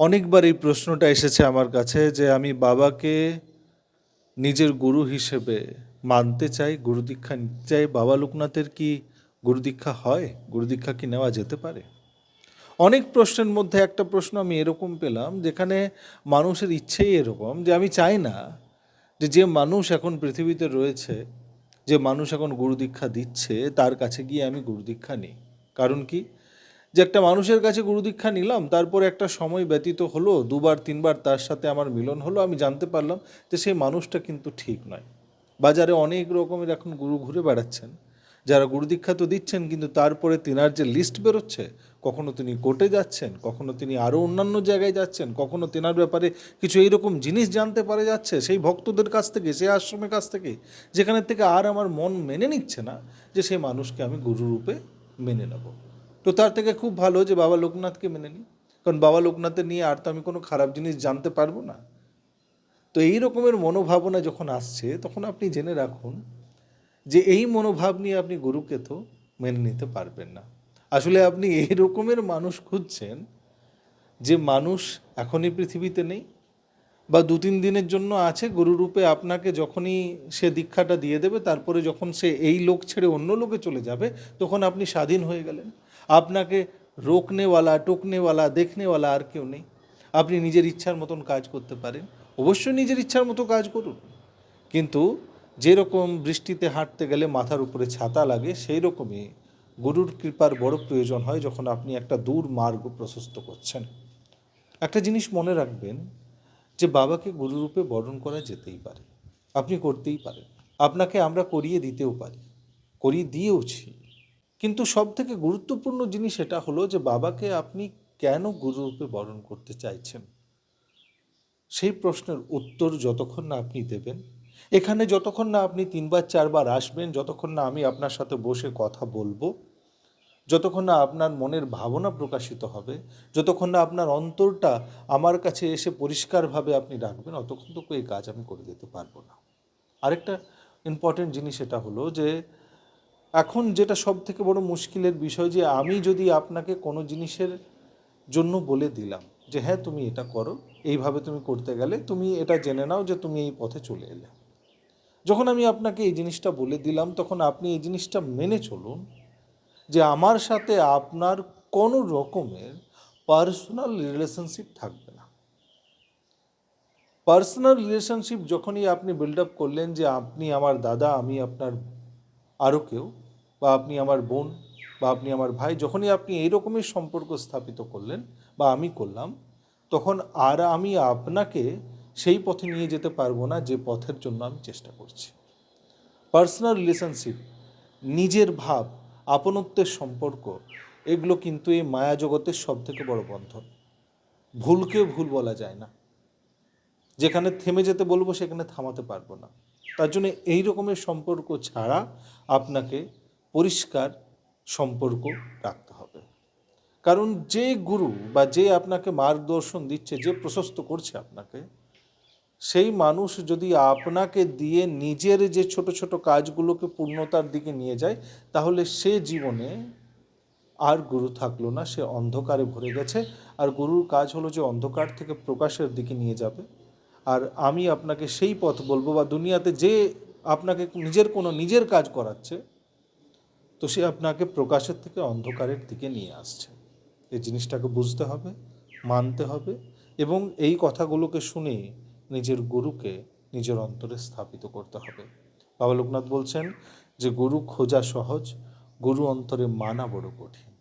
অনেকবার এই প্রশ্নটা এসেছে আমার কাছে যে আমি বাবাকে নিজের গুরু হিসেবে মানতে চাই, গুরু দীক্ষা নিতে চাই। বাবা লোকনাথের কি গুরু দীক্ষা হয়? গুরু দীক্ষা কি নেওয়া যেতে পারে? অনেক প্রশ্নের মধ্যে একটা প্রশ্ন আমি এরকম পেলাম যেখানে মানুষের ইচ্ছেই এরকম যে আমি চাই না যে যে মানুষ এখন পৃথিবীতে রয়েছে, যে মানুষ এখন গুরু দীক্ষা দিচ্ছে, তার কাছে গিয়ে আমি গুরু দীক্ষা নিই। কারণ কি? যে একটা মানুষের কাছে গুরুদীক্ষা নিলাম, তারপরে একটা সময় ব্যতীত হলো, দুবার, তিনবার তার সাথে আমার মিলন হলো, আমি জানতে পারলাম যে সেই মানুষটা কিন্তু ঠিক নয়। বাজারে অনেক রকমের এখন গুরু ঘুরে বেড়াচ্ছেন। যারা গুরুদীক্ষা তো দিচ্ছেন, কিন্তু তারপরে তিনার যে লিস্ট বেরোচ্ছে, কখনো তিনি কোর্টে যাচ্ছেন, কখনো তিনি আরও অন্যান্য জায়গায় যাচ্ছেন, কখনো তেনার ব্যাপারে কিছু এইরকম জিনিস জানতে পারে যাচ্ছে, সেই ভক্তদের কাছ থেকে, সেই আশ্রমের কাছ থেকে যেখানে থেকে আর আমার মন মেনে নিচ্ছে না যে সেই মানুষকে আমি গুরুরূপে মেনে নেব। তো তার থেকে খুব ভালো যে বাবা লোকনাথকে মেনে নিই। কারণ বাবা লোকনাথের নিয়ে আর তো আমি কোনো খারাপ জিনিস জানতে পারব না। তো এই রকমের মনোভাবনা যখন আসছে, তখন আপনি জেনে রাখুন যে এই মনোভাব নিয়ে আপনি গুরুকে তো মেনে নিতে পারবেন না। আসলে আপনি এই রকমের মানুষ খুঁজছেন যে মানুষ এখনই পৃথিবীতে নেই বা দু তিন দিনের জন্য আছে, গুরুরূপে আপনাকে যখনই সে দীক্ষাটা দিয়ে দেবে, তারপরে যখন সে এই লোক ছেড়ে অন্য লোকে চলে যাবে, তখন আপনি স্বাধীন হয়ে গেলেন। আপনাকে রোকনেওয়ালা টোকনেওয়ালা দেখনেওয়ালা আর কেউ নেই। আপনি নিজের ইচ্ছার মতন কাজ করতে পারেন। অবশ্যই নিজের ইচ্ছার মতো কাজ করুন। কিন্তু যেরকম বৃষ্টিতে হাঁটতে গেলে মাথার উপরে ছাতা লাগে সেই রকমই গুরুর কৃপার বড় প্রয়োজন হয় যখন আপনি একটা দূর মার্গ প্রশস্ত করছেন। একটা জিনিস মনে রাখবেন যে বাবাকে গুরুরূপে বরণ করা যেতেই পারে। আপনি করতেই পারেন। আপনাকে আমরা করিয়ে দিতেও পারি। করিয়ে দিয়েওছি। কিন্তু সব থেকে গুরুত্বপূর্ণ জিনিস এটা হলো যে বাবাকে আপনি কেন গুরুরূপে বরণ করতে চাইছেন? সেই প্রশ্নের উত্তর যতক্ষণ না আপনি দেবেন। এখানে যতক্ষণ না আপনি তিনবার, চারবার আসবেন, যতক্ষণ না আমি আপনার সাথে বসে কথা বলব, যতক্ষণ না আপনার মনের ভাবনা প্রকাশিত হবে, যতক্ষণ না আপনার অন্তরটা আমার কাছে এসে পরিষ্কারভাবে আপনি রাখবেন, অতক্ষণ তো এই কাজ আমি করে দিতে পারব না। আরেকটা ইম্পর্টেন্ট জিনিস এটা হলো যে এখন যেটা সব থেকে বড় মুশকিলের বিষয় যে আমি যদি আপনাকে কোনো জিনিসের জন্য বলে দিলাম যে হ্যাঁ তুমি এটা করো, এইভাবে তুমি করতে গেলে তুমি এটা জেনে নাও যে তুমি এই পথে চলে এলে। যখন আমি আপনাকে এই জিনিসটা বলে দিলাম, তখন আপনি এই জিনিসটা মেনে চলুন যে আমার সাথে আপনার কোনো রকমের পার্সোনাল রিলেশনশিপ থাকবে না। পার্সোনাল রিলেশনশিপ যখনই আপনি বিল্ড আপ করলেন যে আপনি আমার দাদা, আমি আপনার আরও কেউ বা আপনি আমার বোন বা আপনি আমার ভাই, যখনই আপনি এইরকমই সম্পর্ক স্থাপিত করলেন বা আমি করলাম, তখন আর আমি আপনাকে সেই পথে নিয়ে যেতে পারব না যে পথের জন্য আমি চেষ্টা করছি। পার্সোনাল রিলেশনশিপ নিজের ভাব, আপনত্বের সম্পর্ক, এগুলো কিন্তু এই মায়া জগতের সব থেকে বড় বন্ধন। ভুলকে ভুল বলা যায় না। যেখানে থেমে যেতে বলব, সেখানে থামাতে পারব না। তার জন্য এই রকমের সম্পর্ক ছাড়া আপনাকে পরিষ্কার সম্পর্ক রাখতে হবে। কারণ যে গুরু বা যে আপনাকে মার্গদর্শন দিচ্ছে, যে প্রশস্ত করছে আপনাকে, সেই মানুষ যদি আপনাকে দিয়ে নিজের যে ছোট ছোট কাজগুলোকে পূর্ণতার দিকে নিয়ে যায়, তাহলে সে জীবনে আর গুরু থাকল না, সে অন্ধকারে ভরে গেছে। আর গুরুর কাজ হলো যে অন্ধকার থেকে প্রকাশের দিকে নিয়ে যাবে। আর আমি আপনাকে সেই পথ বলব বা দুনিয়াতে যে আপনাকে নিজের কোনো নিজের কাজ করাচ্ছে তো সে আপনাকে প্রকাশের থেকে অন্ধকারের দিকে নিয়ে আসছে। এই জিনিসটাকে বুঝতে হবে, মানতে হবে এবং এই কথাগুলোকে শুনে নিজের গুরুকে নিজের অন্তরে স্থাপিত করতে হবে। বাবা লোকনাথ বলছেন যে, গুরু খোঁজা সহজ, গুরু অন্তরে মানা বড় কঠিন।